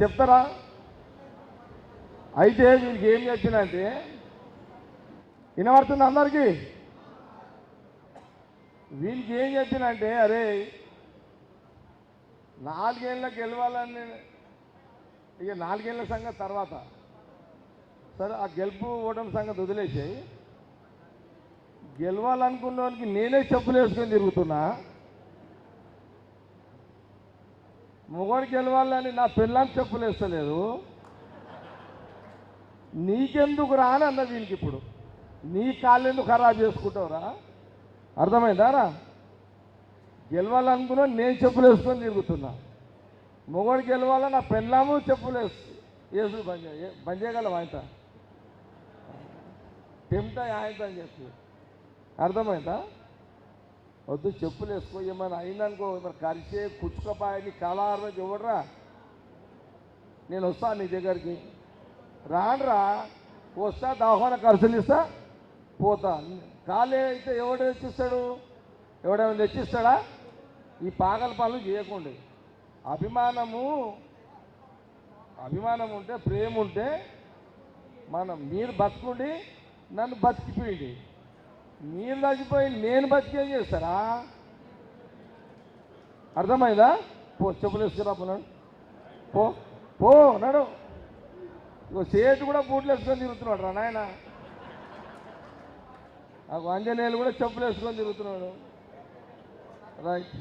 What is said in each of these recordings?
చెప్తారా? అయితే వీళ్ళకి ఏం చెప్పినంటే వినబడుతుంది అందరికీ? వీళ్ళకి ఏం చెప్పినంటే అరే నాలుగేళ్ళకి గెలవాలని ఇక నాలుగేళ్ళ సంగతి తర్వాత. సరే ఆ గెలుపు ఓటమి సంగతి వదిలేసాయి. గెలవాలనుకున్న వాళ్ళకి నేనే చెప్పులు వేసుకొని తిరుగుతున్నా. మొగోడు గెలవాలని నా పిల్లని చెప్పులు వేస్తలేదు నీకెందుకు రాని అన్న వీళ్ళకి ఇప్పుడు. నీ కాళ్ళెందుకు ఖరాబ్ చేసుకుంటావురా? అర్థమైందా రా? గెలవాలనుకున్నా నేను చెప్పులు వేసుకొని తిరుగుతున్నా. మొగోడు గెలవాల నా పెళ్ళాము చెప్పులు వేసు వేసు బంద్ బంద్ చేయగలం ఆయన? టెంప్ట్ ఆయనతో అని చెప్పి అర్థమైందా? వద్దు చెప్పులు వేసుకో ఏమైనా అయిందనుకో మరి కరిచే కుచ్చుకపాయని కళారం చూడరా? నేను వస్తాను నీ దగ్గరికి. రానరా? వస్తా దాహోన ఖర్చులు ఇస్తా పోతా. కాలే అయితే ఎవడు తెచ్చిస్తాడు? ఎవడేమైనా తెచ్చిస్తాడా? ఈ పాగల పనులు చేయకుండా. అభిమానము అభిమానం ఉంటే ప్రేమ ఉంటే మనం మీరు బతుకుండి నన్ను బతికిపోయింది. మీరు బతికిపోయి నేను బతికేం చేస్తారా? అర్థమైందా? పో చెప్పులు వేసుకురా పోనాడు పో పో నడు. ఇంకో సేటు కూడా బూట్లు వేసుకొని తిరుగుతున్నాడు రా నాయన. నాకు అంజనేయులు కూడా చెప్పులు వేసుకొని తిరుగుతున్నాడు. రైట్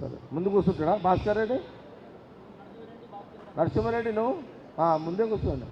సరే ముందు కూర్చుంటాడా? భాస్కర్ రెడ్డి? నరసింహారెడ్డి నువ్వు? ముందే కూర్చోండి.